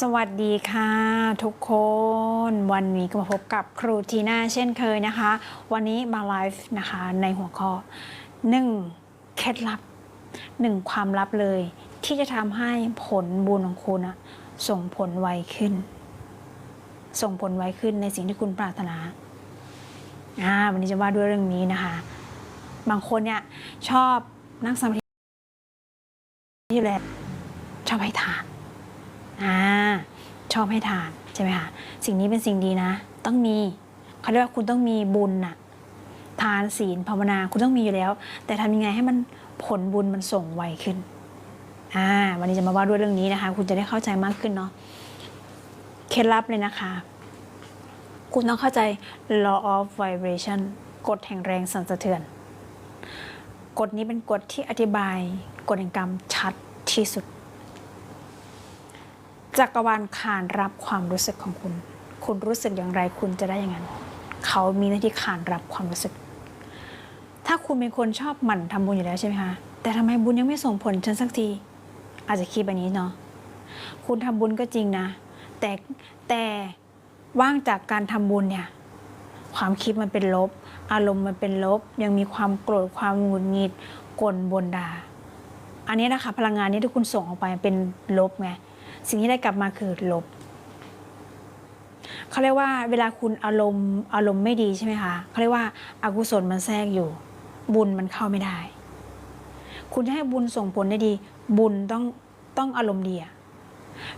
สวัสดีค่ะ ทุกคนวันนี้ก็มาพบกับครูทีน่าเช่นเคยนะคะ วันนี้มาไลฟ์นะคะในหัวข้อ 1. เคล็ดลับ 1. ความลับเลย ที่จะทำให้ผลบุญของคุณส่งผลไวขึ้น ส่งผลไวขึ้นในสิ่งที่คุณปรารถนาอ่าวันนี้จะว่าด้วยเรื่องนี้นะคะ บางคนเนี่ยชอบนั่งสมาธิที่แลชอบให้ทาน อ่าชอบให้ทานใช่ไหมคะสิ่งนี้เป็นสิ่งดีนะ ต้องมีเขาเรียกว่าคุณต้องมีบุญน่ะทานศีลภาวนาคุณต้องมีอยู่แล้ว แต่ทำยังไงให้มันผลบุญมันส่งไวขึ้นอ่าวันนี้จะมาว่าด้วยเรื่องนี้นะคะ คุณจะได้เข้าใจมากขึ้นเนาะเคล็ดลับเลยนะคะ คุณต้องเข้าใจ law of vibration กฎแห่งแรงสั่นสะเทือน กฎนี้เป็นกฎที่อธิบายกฎแห่งกรรมชัดที่สุด จักรวาลขานรับความรู้สึกของคุณ คุณรู้สึกอย่างไรคุณจะได้อย่างนั้น เขามีหน้าที่ขานรับความรู้สึก ถ้าคุณเป็นคนชอบหมั่นทำบุญอยู่แล้วใช่ไหมคะ แต่ทำไมบุญยังไม่ส่งผลฉันสักที อาจจะคิดแบบนี้เนาะ คุณทำบุญก็จริงนะ แต่แต่ว่างจากการทำบุญเนี่ย ความคิดมันเป็นลบ อารมณ์มันเป็นลบ ยังมีความโกรธ ความหงุดหงิดกลบนดา อันนี้นะคะพลังงานนี้ที่คุณส่งออกไปเป็นลบไง สิ่งที่ได้กลับมาคือลบเขาเรียกว่าเวลาคุณอารมณ์อารมณ์ไม่ดีใช่ไหมคะเขาเรียกว่าอากุศลมันแทรกอยู่ บุญมันเข้าไม่ได้ คุณจะให้บุญส่งผลได้ดี บุญต้องต้องอารมณ์ดีอะ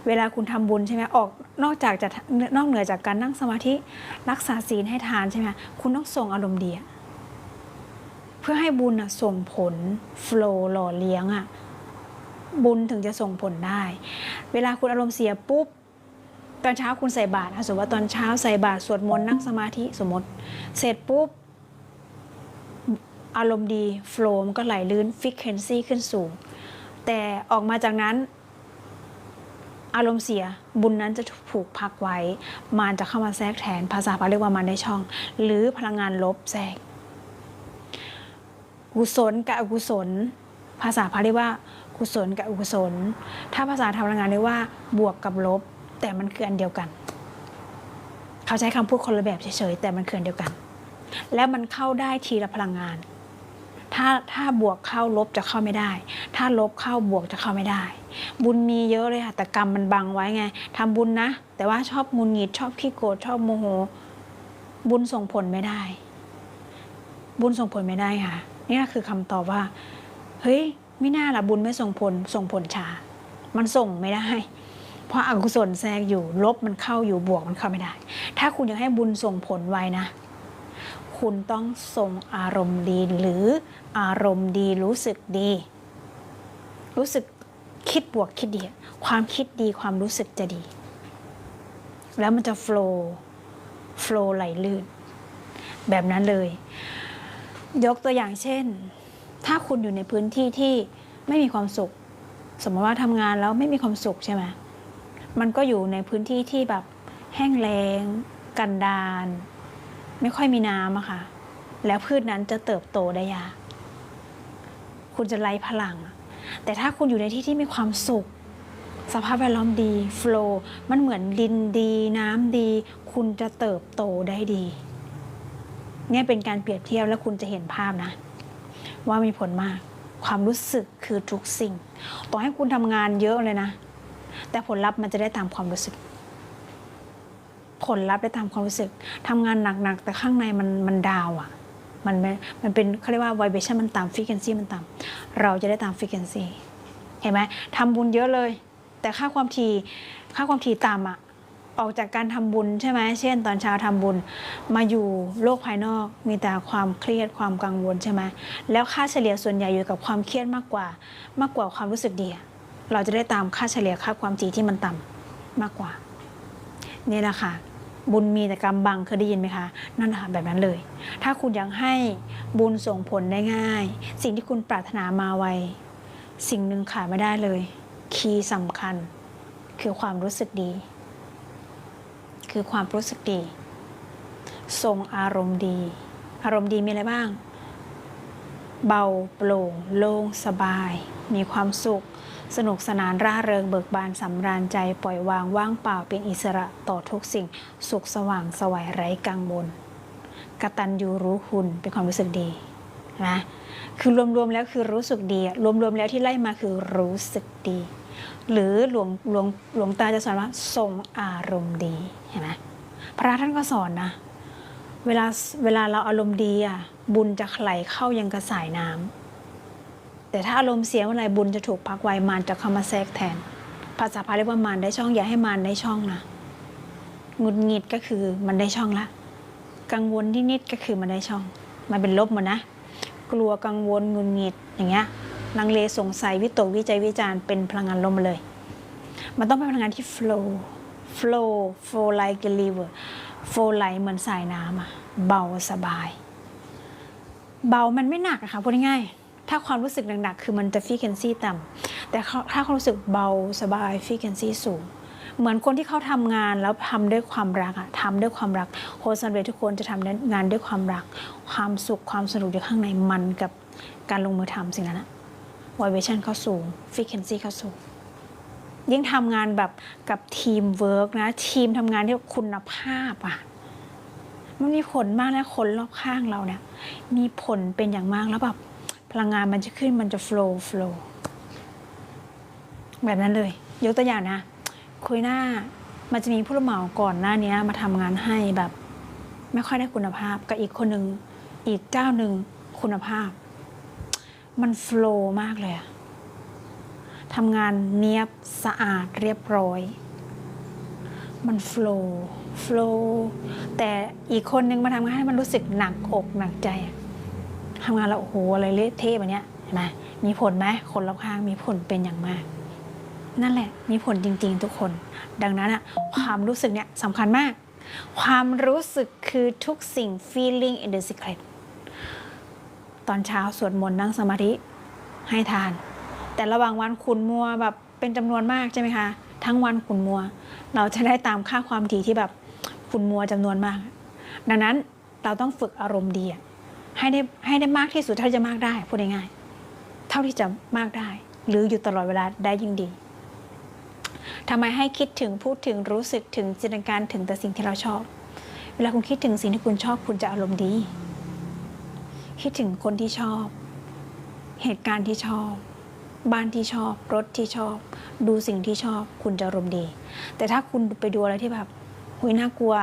เวลาคุณทำบุญใช่ไหมออกนอกจากจะนอกเหนือจากการนั่งสมาธิรักษาศีลให้ทานใช่ไหมคุณต้องส่งอารมณ์ดีเพื่อให้บุญส่งผลโฟล์หล่อเลี้ยงอะ บุญถึงจะส่งผลได้ เวลาคุณอารมณ์เสียปุ๊บตอนเช้าคุณใส่บาตรสมมติว่าตอนเช้าใส่บาตรสวดมนต์นั่งสมาธิสมมติ เสร็จปุ๊บ อารมณ์ดีโฟล์มก็ไหลลื่นฟิกเคนซี่ขึ้นสูง แต่ออกมาจากนั้นอารมณ์เสียบุญนั้นจะถูกพักไว้ มารจะเข้ามาแทรกแทนภาษาพาเรียกว่ามารได้ช่อง หรือพลังงานลบแทรกกุศลกับอกุศล ภาษาพาเรียกว่า กุศลกับอกุศล ถ้าภาษาทางพลังงานเรียกว่า บวกกับลบ แต่มันคืออันเดียวกัน เขาใช้คำพูดคนละแบบเฉยๆแต่มันคืออันเดียวกัน แล้วมันเข้าได้ทีละพลังงาน ถ้าถ้าบวกเข้าลบจะเข้าไม่ได้ ถ้าลบเข้าบวกจะเข้าไม่ได้ บุญมีเยอะเลยค่ะแต่กรรมมันบังไว้ไงทำบุญนะ แต่ว่าชอบงุนหงิดชอบขี้โกรธชอบโมโห บุญส่งผลไม่ได้ บุญส่งผลไม่ได้ค่ะนี่คือคำตอบว่าเฮ้ย ไม่น่าละบุญไม่ส่งผลส่งผลช้ามันส่งไม่ได้ เพราะอากุศลแทรกอยู่ ลบมันเข้าอยู่บวกมันเข้าไม่ได้ ถ้าคุณอยากให้บุญส่งผลไวนะ คุณต้องส่งอารมณ์ดีหรืออารมณ์ดีรู้สึกดี รู้สึกคิดบวกคิดดี ความคิดดีความรู้สึกจะดี แล้วมันจะโฟล์โฟล์ไหลลื่น แบบนั้นเลย ยกตัวอย่างเช่น ถ้าคุณอยู่ในพื้นที่ที่ไม่มีความสุข สมมติว่าทำงานแล้วไม่มีความสุขใช่ไหมมันก็อยู่ในพื้นที่ที่แบบแห้งแล้ง กันดารไม่ค่อยมีน้ำอะค่ะ แล้วพืชนั้นจะเติบโตได้ยากคุณจะไร้พลัง แต่ถ้าคุณอยู่ในที่ที่มีความสุข สภาพแวดล้อมดีโฟล์มันเหมือนดินดี น้ำดี คุณจะเติบโตได้ดี เนี่ยเป็นการเปรียบเทียบแล้วคุณจะเห็นภาพนะ ว่ามีผลมาก ความรู้สึกคือทุกสิ่ง ต่อให้คุณทำงานเยอะเลยนะ แต่ผลลัพธ์มันจะได้ตามความรู้สึก ผลลัพธ์ได้ตามความรู้สึกทำงานหนักๆ แต่ข้างในมันมันดาวอะ่ะมันมันเป็นเขาเรียกว่า vibration มันต่ำ frequency มันต่ำเราจะได้ตาม frequency เห็นไหมทำบุญเยอะเลย แต่ค่าความถี่ค่าความถี่ต่ำอะ่ะ ออกจากการทำบุญใช่ไหมเช่น ตอนเช้าทำบุญมาอยู่โลกภายนอก มีแต่ความเครียดความกังวลใช่ไหมแล้วค่าเฉลี่ยส่วนใหญ่อยู่กับความเครียดมากกว่า มากกว่าความรู้สึกดีเราจะได้ตามค่าเฉลี่ยค่าความถี่ที่มันต่ำมากกว่านี่แหละค่ะบุญมีแต่กรรมบังเคยได้ยินไหมคะนั่นแหละค่ะแบบนั้นเลย ถ้าคุณอยากให้บุญส่งผลได้ง่าย สิ่งที่คุณปรารถนามาไวสิ่งหนึ่งขาดไม่ได้เลย คีย์สำคัญคือความรู้สึกดี คือความรู้สึกดี ทรงอารมณ์ดี อารมณ์ดีมีอะไรบ้าง เบาโปร่งโล่งสบาย มีความสุข สนุกสนานร่าเริงเบิกบานสำราญใจปล่อยวางว่างเปล่าเป็นอิสระต่อทุกสิ่ง สุขสว่างสวัยไร้กังวลกตัญญูรู้คุณเป็นความรู้สึกดีนะคือรวมๆแล้วคือรู้สึกดีรวมๆแล้วที่ไล่มาคือรู้สึกดี หรือหลวงหลวงหลวงตาจะสอนว่าทรงอารมณ์ดี ห็นไหมพระท่านก็สอนนะ เวลาเวลาเราอารมณ์ดีอะบุญจะไหลเข้ายังกระสายน้ำแต่ถ้าอารมณ์เสียเมื่อไหร่บุญจะถูกพักไว้มารจะเข้ามาแทรกแทน ภาษาพาเรียกว่ามารได้ช่องอย่าให้มารได้ช่องนะหงุดหงิดก็คือมันได้ช่องละกังวลนิดๆก็คือมันได้ช่อง มันเป็นลบหมดนะ กลัวกังวลหงุดหงิดอย่างเงี้ยลังเลสงสัยวิตกวิจัยวิจารณ์เป็นพลังงานลมมาเลย มันต้องเป็นพลังงานที่ flow flow flow like a river flow ไหลเหมือนสายน้ำอะเบาสบาย เบามันไม่หนักอะค่ะพูดง่ายๆถ้าความรู้สึกหนักๆคือมันจะ frequency ต่ำแต่ถ้าความรู้สึกเบาสบาย frequency สูง เหมือนคนที่เขาทำงานแล้วทำด้วยความรักอะทำด้วยความรักคนสำเร็จทุกคนจะทำงานด้วยความรัก ความสุขความสนุกอยู่ข้างในมันกับการลงมือทำสิ่งนั้นอะ vibration เขาสูง frequency เขาสูง ยิ่งทำงานแบบกับทีมเวิร์กนะ ทีมทำงานที่คุณภาพอะมันมีผลมากนะคนรอบข้างเราเนี่ย มีผลเป็นอย่างมากแล้วแบบพลังงานมันจะขึ้นมันจะ flow flow แบบนั้นเลย ยกตัวอย่างนะ คุยหน้ามันจะมีผู้รับเหมาก่อนหน้านี้มาทำงานให้แบบไม่ค่อยได้คุณภาพกับอีกคนหนึ่งอีกเจ้าหนึ่งคุณภาพ มัน flow มากเลยอะ ทำงานเนียบสะอาดเรียบร้อย มันโฟล์โฟล์แต่อีกคนนึงมาทำงานให้มันรู้สึกหนักอกหนักใจทำงานแล้วโอ้โหอะไรเละเทะแบบเนี้ยเห็นไหมมีผลไหมคนรอบข้างมีผลเป็นอย่างมาก นั่นแหละ มีผลจริง ๆ ทุกคน ดังนั้นอะความรู้สึกเนี่ยสำคัญมาก ความรู้สึกคือทุกสิ่ง feeling in the secret ตอนเช้าสวดมนต์นั่งสมาธิให้ทาน แต่ระหว่างวันขุนมัวแบบเป็นจำนวนมากใช่ไหมคะ ทั้งวันขุนมัว เราจะได้ตามค่าความถี่ที่แบบขุนมัวจำนวนมาก ดังนั้นเราต้องฝึกอารมณ์ดีให้ได้ให้ได้มากที่สุดเท่าที่จะมากได้พูดง่ายๆเท่าที่จะมากได้ หรืออยู่ตลอดเวลาได้ยิ่งดีทำไมให้คิดถึงพูดถึงรู้สึกถึงจินตนาการถึงแต่สิ่งที่เราชอบ เวลาคุณคิดถึงสิ่งที่คุณชอบคุณจะอารมณ์ดี คิดถึงคนที่ชอบ เหตุการณ์ที่ชอบ บ้านที่ชอบ รถที่ชอบ ดูสิ่งที่ชอบ คุณจะอารมณ์ดี แต่ถ้าคุณไปดูอะไรที่แบบหุยน่ากลัว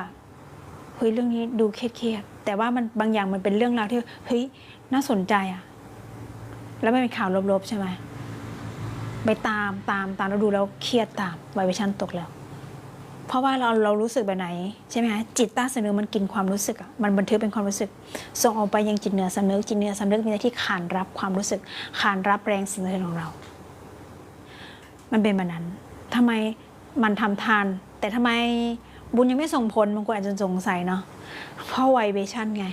หุยเรื่องนี้ดูเครียดๆแต่ว่ามันบางอย่างมันเป็นเรื่องราวที่เฮ้ยน่าสนใจอะแล้วไม่เป็นข่าวลบๆใช่ไหมไปตามตามตามแล้วดูแล้วเครียดตามไวเวชันตกแล้ว เพราะว่าเราเรารู้สึกแบบไหนใช่ไหมคะจิตใต้สำนึกมันกินความรู้สึกอะมันบันทึกเป็นความรู้สึก ส่งออกไปยังจิตเหนือสำนึกจิตเหนือสำนึกมีหน้าที่ขานรับความรู้สึก ขานรับแรงสิ่งสะเทือนของเรา มันเป็นแบบนั้นทำไมมันทำทาน แต่ทำไมบุญยังไม่ส่งผลบางคนอาจจะสงสัยเนาะเพราะไวเบชั่นไง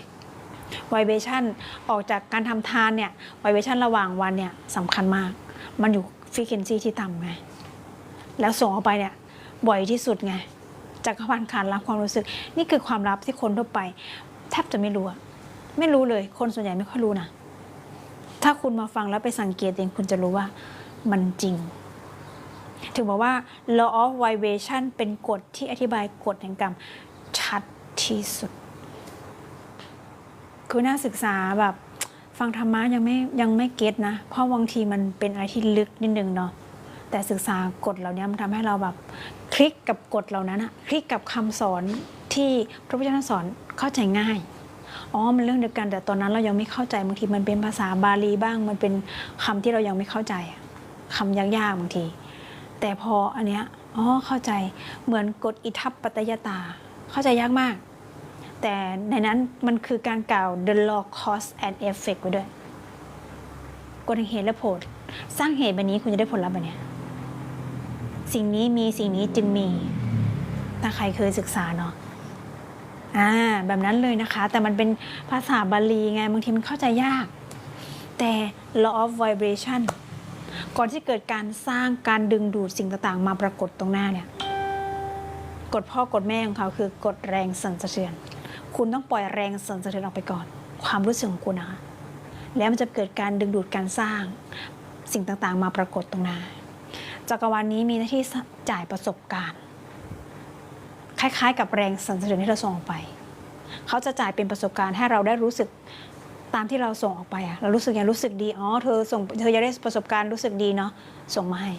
ไวเบชั่นออกจากการทำทานเนี่ยไวเบชั่นระหว่างวันเนี่ยสำคัญมาก มันอยู่ฟรีเคนซีที่ต่ำไงแล้วส่งออกไปเนี่ย บ่อยที่สุดไงจักรพันธ์ขานรับความรู้สึก นี่คือความลับที่คนทั่วไป แทบจะไม่รู้ไม่รู้เลย คนส่วนใหญ่ไม่ค่อยรู้นะถ้าคุณมาฟังแล้วไปสังเกตเองคุณจะรู้ว่ามันจริง ถึงบอกว่า law of vibration เป็นกฎที่อธิบายกฎแห่งกรรม ชัดที่สุด คือน่าศึกษาแบบ ฟังธรรมะยังไม่ยังไม่เก็ตนะ เพราะบางทีมันเป็นอะไรที่ลึกนิดนึงเนาะ แต่ศึกษากฎเหล่านี้มันทำให้เราแบบคลิกกับกฎเหล่านั้นอะคลิกกับคำสอนที่พระพุทธเจ้าสอนเข้าใจง่ายอ๋อ มันเรื่องเดียวกัน แต่ตอนนั้นเรายังไม่เข้าใจบางทีมันเป็นภาษาบาลีบ้าง มันเป็นคำที่เรายังไม่เข้าใจอะคำยากๆบางที แต่พออันเนี้ยอ๋อเข้าใจเหมือนกฎอิทัปปตยตา เข้าใจยากมาก แต่ในนั้นมันคือการกล่าว the law cause and effect ไว้ด้วยกฎแห่งเหตุและผล สร้างเหตุแบบนี้คุณจะได้ผลลัพธ์แบบนี้ สิ่งนี้มีสิ่งนี้จึงมี ถ้าใครเคยศึกษาเนาะอ่าแบบนั้นเลยนะคะ แต่มันเป็นภาษาบาลีไงบางทีมันเข้าใจยาก แต่ law of vibration ก่อนที่เกิดการสร้างการดึงดูดสิ่งต่างๆ มาปรากฏตรงหน้าเนี่ยกฎพ่อกฎแม่ของเขาคือกฎแรงสั่นสะเทือน คุณต้องปล่อยแรงสั่นสะเทือนออกไปก่อน ความรู้สึกของคุณนะคะแล้วมันจะเกิดการดึงดูดการสร้างสิ่งต่างๆ มาปรากฏตรงหน้า จักรวาลนี้มีหน้าที่จ่ายประสบการณ์ คล้ายๆ กับแรงสั่นสะเทือนที่เราส่งออกไป เขาจะจ่ายเป็นประสบการณ์ให้เราได้รู้สึกตามที่เราส่งออกไปอะเรารู้สึกยังรู้สึกดีอ๋อเธอส่งเธออยากได้ประสบการณ์รู้สึกดีเนาะส่งมาให้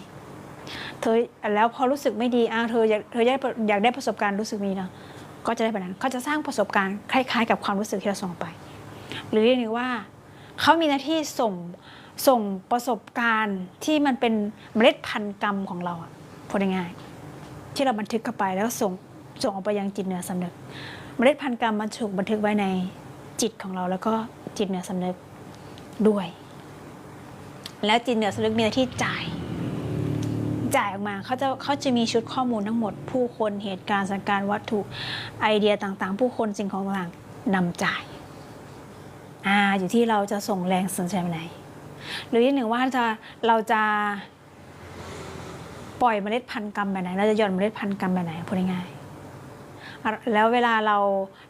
เธอแล้วพอรู้สึกไม่ดีอ้าวเธออยากเธออยากได้อยากได้ประสบการณ์รู้สึกดีเนาะก็จะได้แบบนั้นเขาจะสร้างประสบการณ์คล้าย ๆ กับความรู้สึกที่เราส่งออกไป หรือเรียกได้ว่าเขามีหน้าที่ส่ง ส่งประสบการณ์ที่มันเป็นเมล็ดพันธุ์กรรมของเราอะพูดง่ายๆที่เราบันทึกเข้าไปแล้วส่งส่งออกไปยังจิตเหนือสำนึก เมล็ดพันธุ์กรรมมันถูกบันทึกไว้ในจิตของเราแล้วก็จิตเหนือสำนึกด้วย แล้วจิตเหนือสำนึกมีที่จ่าย จ่ายออกมาเขาจะเขาจะมีชุดข้อมูลทั้งหมด ผู้คนเหตุการณ์สถานการณ์วัตถุไอเดียต่างๆ ผู้คนสิ่งของต่างๆนำจ่ายอ่าอยู่ที่เราจะส่งแรงสนใจไปไหน หรืออีกหนึ่งว่าจะเราจะปล่อยเมล็ดพันธุ์กรรมแบบไหน เราจะหย่อนเมล็ดพันธุ์กรรมแบบไหนพูดง่ายๆแล้วเวลาเรา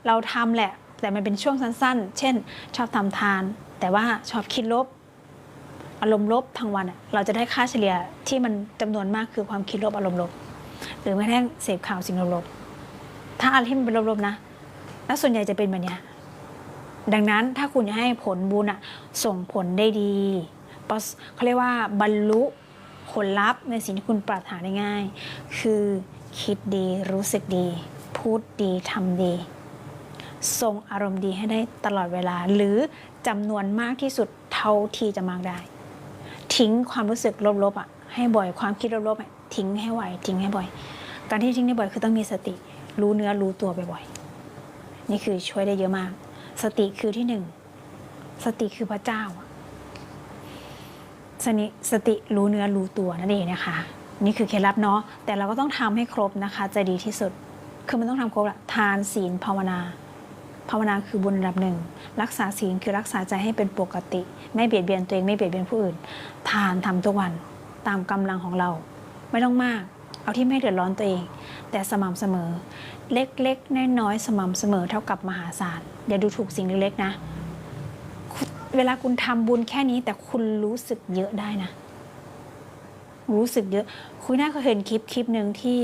เราทำแหละ แต่มันเป็นช่วงสั้น ๆ เช่น ชอบทำทาน แต่ว่าชอบคิดลบ อารมณ์ลบทั้งวันเราจะได้ค่าเฉลี่ยที่มันจำนวนมากคือความคิดลบอารมณ์ลบ หรือแม้กระทั่งเสพข่าวสิ่งลบๆถ้าอะไรที่มันเป็นลบๆนะ แล้วส่วนใหญ่จะเป็นแบบนี้ ดังนั้นถ้าคุณจะให้ผลบุญอะส่งผลได้ดีเขาเรียกว่าบรรลุผลลัพธ์ในสิ่งที่คุณปรารถนาได้ง่าย คือคิดดีรู้สึกดี พูดดีทำดีส่งอารมณ์ดีให้ได้ตลอดเวลา หรือจำนวนมากที่สุดเท่าที่จะมากได้ ทิ้งความรู้สึกลบๆอะให้บ่อยความคิดลบๆอะทิ้งให้ไวทิ้งให้บ่อย การที่ทิ้งได้บ่อยคือต้องมีสติ รู้เนื้อรู้ตัวบ่อยๆนี่คือช่วยได้เยอะมาก สติคือที่หนึ่ง สติคือพระเจ้าสนิสติรู้เนื้อรู้ตัวนั่นเองนะคะ นี่คือเคล็ดลับเนาะแต่เราก็ต้องทำให้ครบนะคะ จะดีที่สุด คือมันต้องทำครบละทานศีลภาวนา ภาวนาคือบุญระดับหนึ่ง รักษาศีลคือรักษาใจให้เป็นปกติ ไม่เบียดเบียนตัวเองไม่เบียดเบียนผู้อื่น ทานทำทุกวันตามกำลังของเรา ไม่ต้องมาก เอาที่ไม่เดือดร้อนตัวเอง แต่สม่ำเสมอ เล็กๆน้อยๆสม่ำเสมอเท่ากับมหาศาลอย่าดูถูกสิ่งเล็กๆนะ เวลาคุณทำบุญแค่นี้แต่คุณรู้สึกเยอะได้นะ รู้สึกเยอะ คุณน่าเคยเห็นคลิปคลิปหนึ่งที่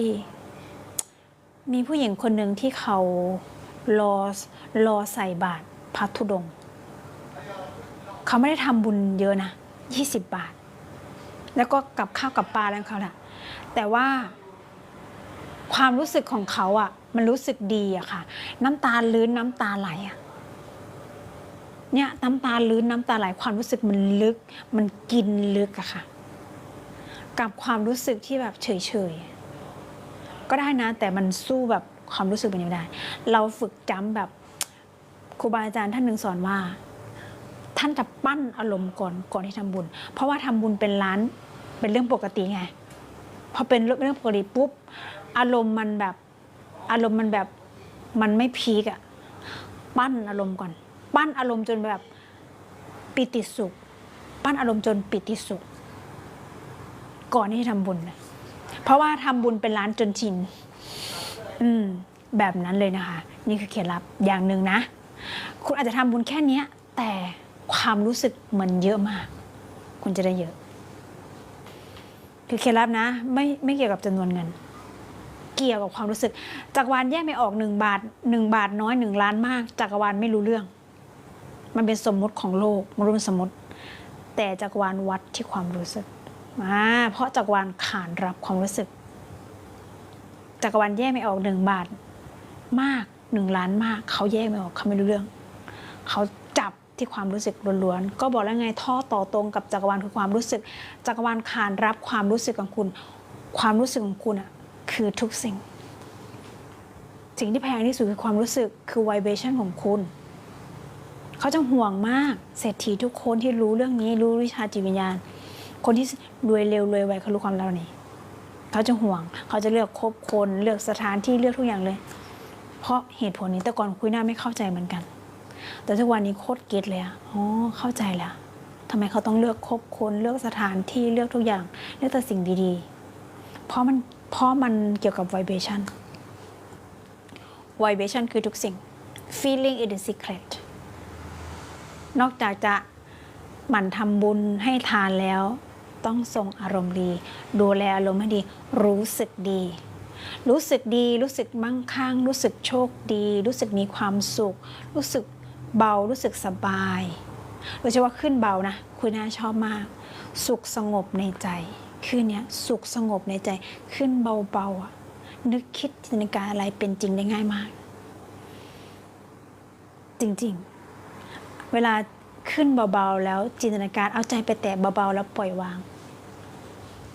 มีผู้หญิงคนหนึ่งที่เขารอรอใส่บาตรพระธุดง เขาไม่ได้ทำบุญเยอะนะยี่สิบบาท แล้วก็กับข้าวกับปลาแล้วเขาแหละ แต่ว่าความรู้สึกของเขาอะ่ะ มันรู้สึกดีอะค่ะ น้ำตาลื้นน้ำตาไหลอะเนี่ยน้ำตาลื้นน้ำตาไหลความรู้สึกมันลึก มันกินลึกอะค่ะ กับความรู้สึกที่แบบเฉยๆก็ได้นะ แต่มันสู้แบบความรู้สึกแบบนี้ไม่ได้ เราฝึกจำแบบครูบาอาจารย์ท่านหนึ่งสอนว่า ท่านจะปั้นอารมณ์ก่อนก่อนที่ทำบุญ เพราะว่าทำบุญเป็นร้านเป็นเรื่องปกติไง พอเป็นเรื่องปกติปุ๊บ อารมณ์มันแบบอารมณ์มันแบบมันไม่พีกอะปั้นอารมณ์ก่อน ปั้นอารมณ์จนแบบปิติสุข ปั้นอารมณ์จนปิติสุข ก่อนที่จะทำบุญนะเพราะว่าทำบุญเป็นร้านจนชินอืม แบบนั้นเลยนะคะ นี่คือเคล็ดลับอย่างหนึ่งนะ คุณอาจจะทำบุญแค่เนี้ยแต่ความรู้สึกมันเยอะมาก คุณจะได้เยอะ คือเคล็ดลับนะ ไม่ไม่เกี่ยวกับจำนวนเงิน เกี่ยวกับความรู้สึก จักรวาลแยกไม่ออกหนึ่งบาทหนึ่งบาทน้อยหนึ่งล้านมาก จักรวาลไม่รู้เรื่อง มันเป็นสมมุติของโลกมันรู้เป็นสมมติ แต่จักรวาลวัดที่ความรู้สึกอ่าเพราะจักรวาลขานรับความรู้สึก จักรวาลแยกไม่ออกหนึ่งบาท มากหนึ่งล้านมาก เขาแยกไม่ออกเขาไม่รู้เรื่อง เขา ที่ความรู้สึกล้วนๆ ก็บอกแล้วไงท่อต่อตรงกับจักรวาลคือความรู้สึก จักรวาลขานรับความรู้สึกของคุณ ความรู้สึกของคุณอะคือทุกสิ่ง สิ่งที่แพงที่สุดคือความรู้สึกคือ vibration ของคุณ เขาจะห่วงมากเศรษฐีทุกคนที่รู้เรื่องนี้รู้วิชาจิตวิญญาณ คนที่รวยเร็วรวยไวเขารู้ความลับนี้เขาจะห่วง เขาจะเลือกคบคน เลือกสถานที่เลือกทุกอย่างเลย เพราะเหตุผลนี้แต่ก่อนคุยหน้าไม่เข้าใจเหมือนกัน แต่ทุกวันนี้โคตรเก็ตเลยอ๋อเข้าใจแล้วทำไมเขาต้องเลือกคบคนเลือกสถานที่เลือกทุกอย่างเลือกแต่สิ่งดีๆ เพราะมันเพราะมันเกี่ยวกับ vibration vibration คือทุกสิ่ง feeling is the secret นอกจากจะหมั่นทำบุญให้ทานแล้ว ต้องทรงอารมณ์ดี ดูแลอารมณ์ให้ดี รู้สึกดี รู้สึกดี รู้สึกมั่งคั่ง รู้สึกโชคดี รู้สึกมีความสุข รู้สึก เบารู้สึกสบายโดยเฉพาะขึ้นเบานะคุณน่าชอบมาก สุขสงบในใจขึ้นเนี้ยสุขสงบในใจขึ้นเบาๆนึกคิดจินตนาการอะไรเป็นจริงได้ง่ายมาก จริงๆ เวลาขึ้นเบาๆแล้วจินตนาการเอาใจไปแตะเบาๆแล้วปล่อยวาง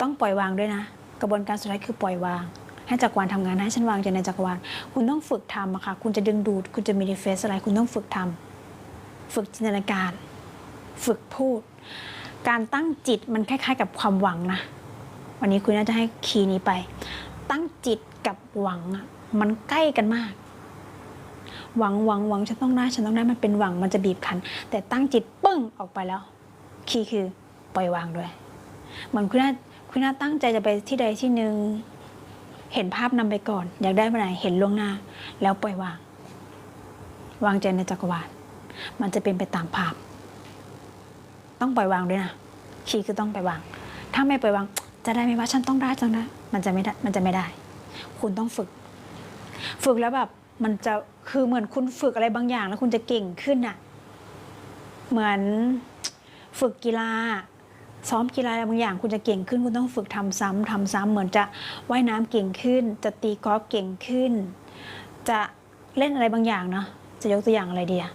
ต้องปล่อยวางด้วยนะ กระบวนการสุดท้ายคือปล่อยวาง ให้จักรวาลทำงานให้ฉันวางใจในจักรวาลคุณต้องฝึกทำอะค่ะ คุณจะดึงดูด คุณจะมีดีเฟสอะไร คุณต้องฝึกทำฝึกจินตนาการ ฝึกพูด การตั้งจิตมันคล้าย ๆ กับความหวังนะ วันนี้คุณน่าจะให้คีย์นี้ไป ตั้งจิตกับหวังอะมันใกล้กันมาก หวังหวังหวังฉันต้องได้ฉันต้องได้มันเป็นหวังมันจะบีบคั้นแต่ตั้งจิตปึ้งออกไปแล้ว คีย์คือปล่อยวางด้วยเหมือนคุณน่าคุณน่าตั้งใจจะไปที่ใดที่หนึ่ง เห็นภาพนำไปก่อน อยากได้เมื่อไหร่เห็นล่วงหน้า แล้วปล่อยวาง วางใจในจักรวาลมันจะเป็นไปตามภาพ ต้องปล่อยวางด้วยนะคีย์คือต้องปล่อยวาง ถ้าไม่ปล่อยวาง จะได้ไหมว่าฉันต้องได้จังได้มันจะไม่ได้มันจะไม่ได้ คุณต้องฝึก ฝึกแล้วแบบมันจะคือเหมือนคุณฝึกอะไรบางอย่างแล้วคุณจะเก่งขึ้นน่ะ เหมือนฝึกกีฬา ซ้อมกีฬาอะไรบางอย่างคุณจะเก่งขึ้น คุณต้องฝึกทำซ้ำทำซ้ำเหมือนจะว่ายน้ำเก่งขึ้น จะตีกอล์ฟเก่งขึ้น จะเล่นอะไรบางอย่างเนาะจะยกตัวอย่างอะไรดีอะ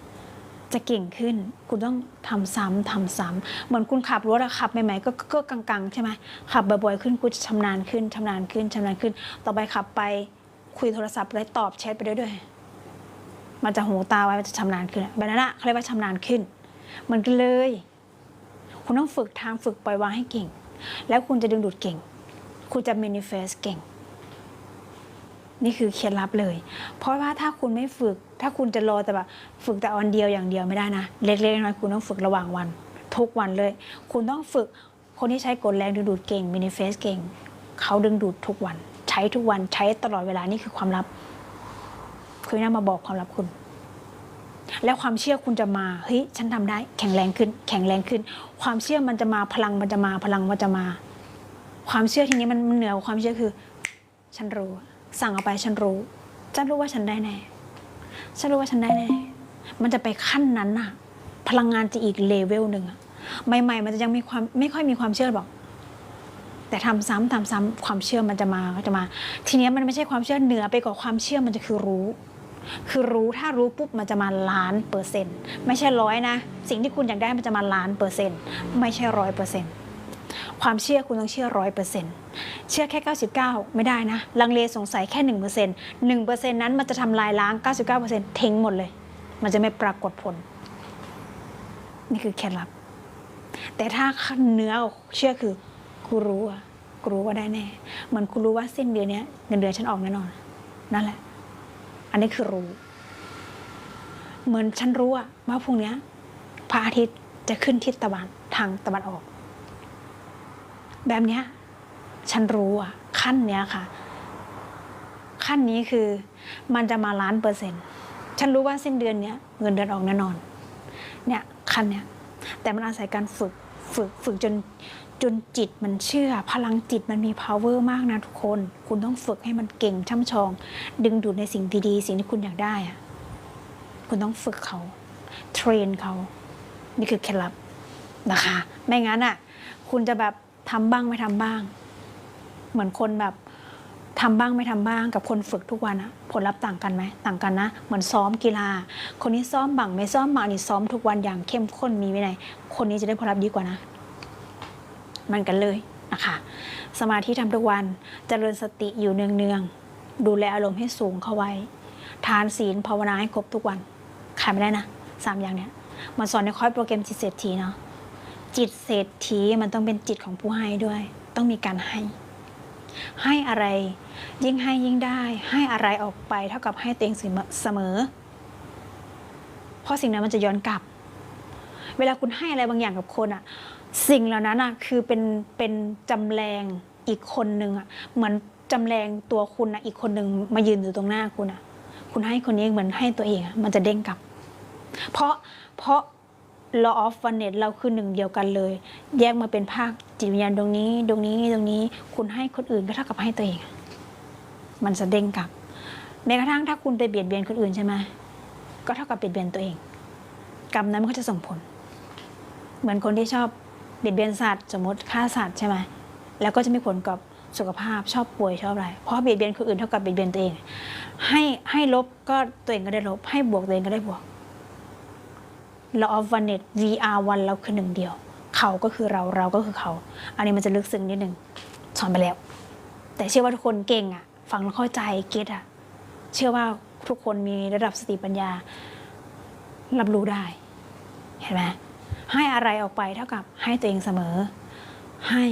จะเก่งขึ้น คุณต้องทำซ้ำทำซ้ำเหมือนคุณขับรถอะขับใหม่ๆก็ก็กังๆใช่ไหมขับบ่อยๆขึ้นคุณจะชำนาญขึ้นชำนาญขึ้นชำนาญขึ้น ต่อไปขับไปคุยโทรศัพท์แล้วตอบแชทไปด้วยด้วยๆมันจะหูตาไว้มันจะชำนาญขึ้นแบบนั้นอะเขาเรียกว่าชำนาญขึ้นเหมือนกันเลย คุณต้องฝึกทางฝึกปล่อยวางให้เก่ง แล้วคุณจะดึงดูดเก่ง คุณจะ manifest เก่ง นี่คือเคล็ดลับเลย เพราะว่าถ้าคุณไม่ฝึก ถ้าคุณจะรอแต่แบบฝึกแต่วันเดียวอย่างเดียวไม่ได้นะ เล็กๆน้อยๆคุณต้องฝึกระหว่างวัน ทุกวันเลย คุณต้องฝึกคนที่ใช้กดแรงดึงดูดเก่ง manifest เก่ง เขาดึงดูดทุกวัน ใช้ทุกวันใช้ตลอดเวลานี่คือความลับ คุยน่ามาบอกความลับคุณ แล้วความเชื่อคุณจะมาเฮ้ยฉันทำได้แข็งแรงขึ้น แข็งแรงขึ้น ความเชื่อมันจะมาพลังมันจะมาพลังมันจะมา ความเชื่อทีนี้มันเหนือกว่าความเชื่อคือ ฉันรู้ สั่งเอาไปฉันรู้ ฉันรู้ว่าฉันได้แน่ฉันรู้ว่าฉันได้แน่มันจะไปขั้นนั้นน่ะพลังงานจะอีกเลเวลหนึ่งอะใหม่ ๆ มันจะยังมีความไม่ค่อยมีความเชื่อบอกแต่ทำซ้ำทำซ้ำความเชื่อมันจะมาก็จะมา ทีนี้มันไม่ใช่ความเชื่อเหนือไปกว่าความเชื่อมันจะคือรู้ คือรู้ถ้ารู้ปุ๊บมันจะมาล้านเปอร์เซ็นต์ไม่ใช่ร้อยนะ สิ่งที่คุณอยากได้มันจะมาล้านเปอร์เซ็นต์ไม่ใช่ร้อยเปอร์เซ็นต์ความเชื่อคุณต้องเชื่อร้อยเปอร์เซ็นต์เชื่อแค่ 99 ไม่ได้นะ ลังเลสงสัยแค่หนึ่งเปอร์เซ็นต์หนึ่งเปอร์เซ็นต์นั้นมันจะทำลายล้าง 99เปอร์เซ็นต์ทิ้งหมดเลย มันจะไม่ปรากฏผล นี่คือเคล็ดลับ แต่ถ้าเนื้อเชื่อคือกูรู้อะกูรู้ว่าได้แน่ เหมือนกูรู้ว่าสิ้นเดือนนี้เงินเดือนฉันออกแน่นอน นั่นแหละ อันนี้คือรู้ เหมือนฉันรู้อะว่าพรุ่งเนี้ยพระอาทิตย์จะขึ้นทิศตะวันทางตะวันออก แบบเนี้ยฉันรู้อะขั้นเนี้ยค่ะ ขั้นนี้คือมันจะมาล้านเปอร์เซ็นต์ฉันรู้ว่าสิ้นเดือนเนี้ยเงินเดือนออกแน่นอน เนี่ยขั้นเนี้ยแต่มันอาศัยการฝึกฝึกฝึกจน จนจิตมันเชื่อ พลังจิตมันมี power มากนะทุกคน คุณต้องฝึกให้มันเก่งช่ำชอง ดึงดูดในสิ่งดีๆ สิ่งที่คุณอยากได้อะคุณต้องฝึกเขาเทรนเขา นี่คือเคล็ดลับนะคะ ไม่งั้นอะ คุณจะแบบทำบ้างไม่ทำบ้าง เหมือนคนแบบทำบ้างไม่ทำบ้างกับคนฝึกทุกวันอะผลลัพธ์ต่างกันไหมต่างกันนะ เหมือนซ้อมกีฬา คนนี้ซ้อมบังไม่ซ้อมบังนี่ซ้อมทุกวันอย่างเข้มข้นมีวินัยคนนี้จะได้ผลลัพธ์ดีกว่านะ มันกันเลยนะคะสมาธิทำทุกวันเจริญสติอยู่เนืองๆดูแลอารมณ์ให้สูงเข้าไว้ ทานศีลภาวนาให้ครบทุกวันขาดไม่ได้นะสามอย่างเนี้ยมันสอนในคอร์สโปรแกรมจิตเศรษฐีเนาะจิตเศรษฐีมันต้องเป็นจิตของผู้ให้ด้วย ต้องมีการให้ ให้อะไรยิ่งให้ยิ่งได้ ให้อะไรออกไปเท่ากับให้ตัวเองเสมอ เพราะสิ่งนั้นมันจะย้อนกลับ เวลาคุณให้อะไรบางอย่างกับคนอะ สิ่งเหล่านั้นอะคือเป็นเป็นจำแรงอีกคนนึงอะเหมือนจำแรงตัวคุณอะอีกคนนึงมายืนอยู่ตรงหน้าคุณอะคุณให้คนนี้เหมือนให้ตัวเองอะมันจะเด้งกลับ เพราะเพราะ law of oneness เราคือหนึ่งเดียวกันเลย แยกมาเป็นภาคจิตวิญญาณตรงนี้ตรงนี้ตรงนี้ คุณให้คนอื่นก็เท่ากับให้ตัวเอง มันจะเด้งกลับแม้กระทั่งถ้าคุณไปเบียดเบียนคนอื่นใช่ไหมก็เท่ากับเบียดเบียนตัวเอง กรรมนั้นมันก็จะส่งผล เหมือนคนที่ชอบ เบียดเบียนสัตว์สมมติฆ่าสัตว์ใช่ไหมแล้วก็จะมีผลกับสุขภาพชอบป่วยชอบอะไร เพราะเบียดเบียนคนอื่นเท่ากับเบียดเบียนตัวเอง ให้ให้ลบก็ตัวเองก็ได้ลบ ให้บวกตัวเองก็ได้บวก law of oneness VR one เราคือหนึ่งเดียว เขาก็คือเราเราก็คือเขา อันนี้มันจะลึกซึ้งนิดนึงสอนไปแล้ว แต่เชื่อว่าทุกคนเก่งอะฟังแล้วเข้าใจเก็ตอะเชื่อว่าทุกคนมีระดับสติปัญญา รับรู้ได้ เห็นไหม ให้อะไรออกไปเท่ากับให้ตัวเองเสมอ ให้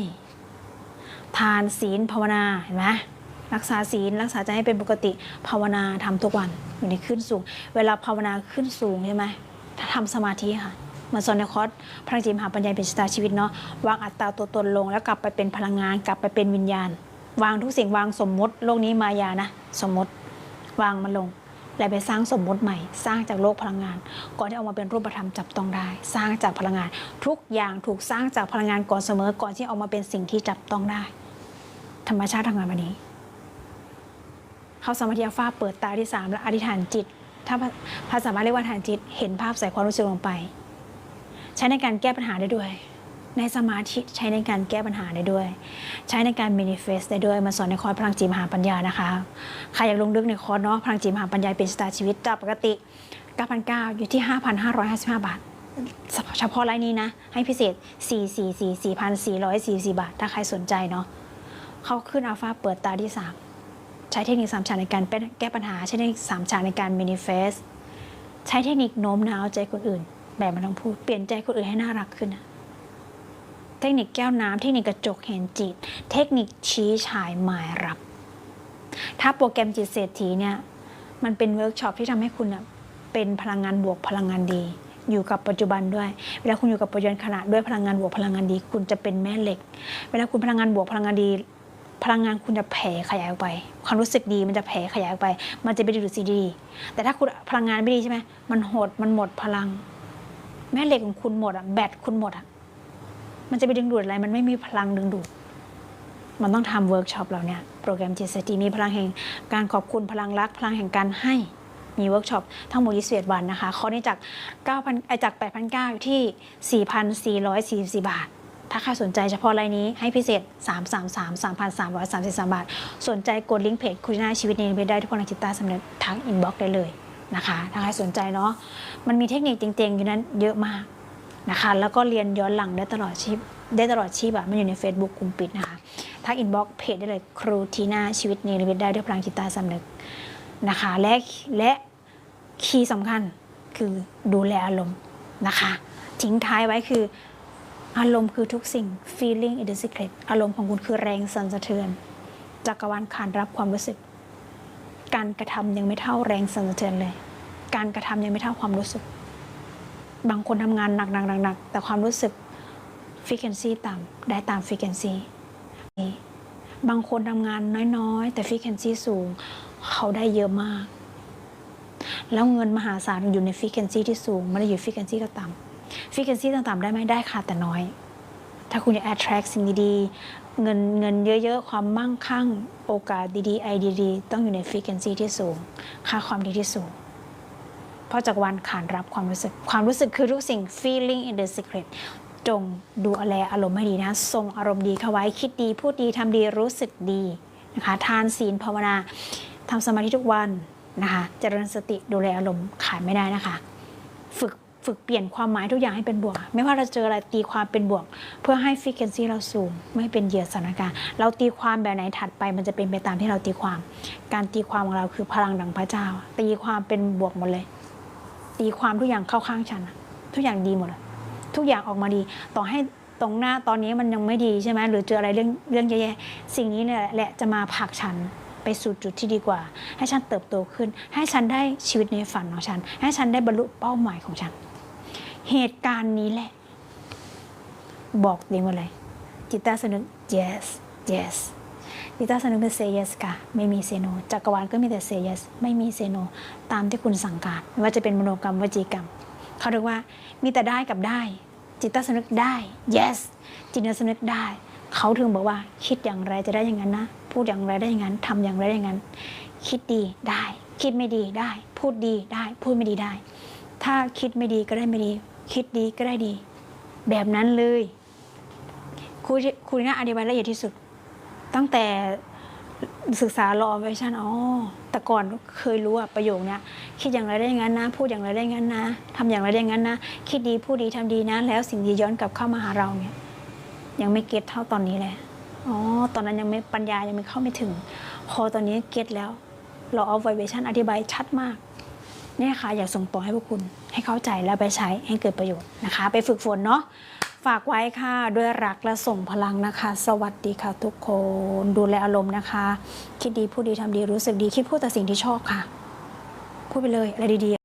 ทานศีลภาวนาเห็นไหมรักษาศีลรักษาใจให้เป็นปกติภาวนาทำทุกวันอยู่ในขึ้นสูง เวลาภาวนาขึ้นสูงใช่ไหมถ้าทำสมาธิค่ะมาสอนในคอร์สพลังจิตมหาปัญญาเป็นชะตาชีวิตเนาะวางอัตตาตัวตนลง แล้วกลับไปเป็นพลังงาน กลับไปเป็นวิญญาณ วางทุกสิ่งวางสมมติ โลกนี้มายานะ สมมติ วางมันลง แล้วไปสร้างสมมติใหม่ สร้างจากโลกพลังงาน ก่อนที่ออกมาเป็นรูปธรรมจับต้องได้ สร้างจากพลังงาน ทุกอย่างถูกสร้างจากพลังงานก่อนเสมอก่อนที่ออกมาเป็นสิ่งที่จับต้องได้ ธรรมชาติทำงานแบบนี้ เขาสมาธิอัลฟาเปิดตาที่สามและอธิษฐานจิต ถ้าภาษาบาลีเรียกว่าอธิษฐานจิตเห็นภาพใส่ความรู้สึกลงไป ใช้ในการแก้ปัญหาได้ด้วย ในสมาธิใช้ในการแก้ปัญหาได้ด้วย ใช้ในการ manifest ได้ด้วย มาสอนในคอร์สพลังจิตมหาปัญญานะคะ ใครอยากลงลึกในคอร์สเนาะพลังจิตมหาปัญญาเป็นสตาร์ชีวิตจากปกติ 9,900 อยู่ที่ 5,555 บาท เฉพาะไลน์นี้นะ ให้พิเศษ444 4,444 บาท ถ้าใครสนใจเนาะเขาขึ้นอัลฟาเปิดตาที่ 3 ใช้เทคนิคสามฉากในการแก้ปัญหา ใช้เทคนิคสามฉากในการ manifest ใช้เทคนิคโน้มน้าวใจคนอื่น แบบมันต้องพูด เปลี่ยนใจคนอื่นให้น่ารักขึ้นนะ เทคนิคแก้วน้ำเทคนิคกระจกเห็นจิต เทคนิคชี้ฉายหมายรับ ถ้าโปรแกรมจิตเศรษฐีเนี่ยมันเป็นเวิร์กช็อปที่ทำให้คุณเป็นพลังงานบวกพลังงานดี อยู่กับปัจจุบันด้วยเวลาคุณอยู่กับปัจจุบันขณะด้วยพลังงานบวกพลังงานดี คุณจะเป็นแม่เหล็ก เวลาคุณพลังงานบวกพลังงานดี พลังงานคุณจะแผ่ขยายออกไป ความรู้สึกดีมันจะแผ่ขยายออกไป มันจะไปดูดซีดีแต่ถ้าคุณพลังงานไม่ดีใช่ไหมมันหดมันหมดพลัง แม่เหล็กของคุณหมดอะแบตคุณหมดอะ มันจะไปดึงดูดอะไร มันไม่มีพลังดึงดูด มันต้องทำเวิร์กช็อปเราเนี่ย โปรแกรมจิตสติมีพลังแห่งการขอบคุณพลังรัก พลังแห่งการให้ มีเวิร์กช็อปทั้งหมด21วันนะคะคอร์สนี้จาก9,000ไอจาก8,900อยู่ที่ 4,444 บาทถ้าใครสนใจเฉพาะรายนี้ให้พิเศษ 333 3,333 บาท สนใจกดลิงก์เพจคุณหน้าชีวิตในเว็บได้ทุกคนจิตใตาสำเร็จทักอินบ็อกซ์ได้เลยนะคะ ถ้าใครสนใจเนาะ มันมีเทคนิคจริงๆ อยู่นั้นเยอะมาก นะคะแล้วก็เรียนย้อนหลังได้ตลอดชีพได้ตลอดชีพอะมันอยู่ใน Facebook กลุ่มปิดนะคะทักอินบ็อกซ์เพจได้เลยครูทีน่าชีวิตในเว็บได้ด้วยพลังจิตใตาสำเร็จนะคะและและคีย์สำคัญคือดูแลอารมณ์นะคะทิ้งท้ายไว้คืออารมณ์คือทุกสิ่ง feeling is the secret อารมณ์ของคุณคือแรงสั่นสะเทือนจักรวาลขานรับความรู้สึก การกระทำยังไม่เท่าแรงสั่นสะเทือนเลย การกระทำยังไม่เท่าความรู้สึก บางคนทำงานหนักหนักหนักหนักแต่ความรู้สึก frequency ต่ำได้ตาม frequency บางคนทำงานน้อยๆ แต่ frequency สูง เขาได้เยอะมาก แล้วเงินมหาศาลอยู่ใน frequency ที่สูงไม่ได้อยู่ frequency ก็ต่ำฟิกเกนซี่ต่างๆได้ไหมได้ค่ะแต่น้อย ถ้าคุณอยาก attract สิ่งดีๆเงินเงินเยอะๆ ความมั่งคั่ง โอกาสดีๆไอดีๆต้องอยู่ในฟิกเกนซี่ที่สูง ค่าความดีที่สูง เพราะจักรวาลขานรับความรู้สึก ความรู้สึกคือทุกสิ่ง feeling in the secret จงดูแลอารมณ์ให้ดีนะส่งอารมณ์ดีเข้าไว้ คิดดี พูดดีทำดี รู้สึกดีนะคะ ทานศีลภาวนาทำสมาธิทุกวันนะคะ เจริญสติดูแลอารมณ์ขาดไม่ได้นะคะ ฝึกฝึกเปลี่ยนความหมายทุกอย่างให้เป็นบวก ไม่ว่าเราเจออะไรตีความเป็นบวก เพื่อให้ฟิกเกนซีเราสูง ไม่เป็นเหยื่อสถานการณ์ เราตีความแบบไหนถัดไป มันจะเป็นไปตามที่เราตีความ การตีความของเราคือพลังดังพระเจ้า ตีความเป็นบวกหมดเลย ตีความทุกอย่างเข้าข้างฉันอะทุกอย่างดีหมดเลยทุกอย่างออกมาดี ต่อให้ตรงหน้าตอนนี้มันยังไม่ดีใช่ไหมหรือเจออะไรเรื่องเรื่องแย่ๆสิ่งนี้เนี่ยแหละจะมาผลักฉันไปสู่จุดที่ดีกว่า ให้ฉันเติบโตขึ้น ให้ฉันได้ชีวิตในฝันของฉัน ให้ฉันได้บรรลุเป้าหมายของฉัน เหตุการณ์นี้แหละ บอกเองว่าอะไรจิตใต้สนึก yes yes จิตใต้สนึกเป็น say yes ค่ะ ไม่มี say no จักรวาลก็มีแต่ say yes ไม่มี say no ตามที่คุณสั่งการไม่ว่าจะเป็นมโนกรรมวจีกรรม เขาเรียกว่ามีแต่ได้กับได้ จิตใต้สำนึกได้ yes จิตใต้สำนึกได้ เขาถึงบอกว่าคิดอย่างไรจะได้อย่างนั้นนะ พูดอย่างไรได้อย่างนั้นทำอย่างไรได้อย่างนั้น คิดดีได้ คิดไม่ดีได้ พูดดีได้ พูดไม่ดีได้ ถ้าคิดไม่ดีก็ได้ไม่ดี คิดดีก็ได้ดี แบบนั้นเลยครูครูน่าอธิบายละเอียดที่สุด ตั้งแต่ศึกษารอเวชั่นอ๋อแต่ก่อนเคยรู้อะประโยคเนี้ยคิดอย่างไรได้ย่างนั้นนะ พูดอย่างไรได้ย่างนั้นนะทำอย่างไรได้ย่างนั้นนะ คิดดีพูดดีทำดีนะ แล้วสิ่งดีย้อนกลับเข้ามาหาเราเนี่ยยังไม่เก็ตเท่าตอนนี้เลยอ๋อตอนนั้นยังไม่ปัญญายังไม่เข้าไม่ถึง พอตอนนี้เก็ตแล้วเราเอาไวเวชั่นอธิบายชัดมากเนี่ยค่ะอยากส่งต่อให้พวกคุณให้เข้าใจแล้วไปใช้ให้เกิดประโยชน์นะคะ ไปฝึกฝนเนาะ ฝากไว้ค่ะ ด้วยรักและส่งพลังนะคะ สวัสดีค่ะทุกคน ดูแลอารมณ์นะคะ คิดดีพูดดีทำดีรู้สึกดี คิดพูดแต่สิ่งที่ชอบค่ะ พูดไปเลยอะไรดีๆ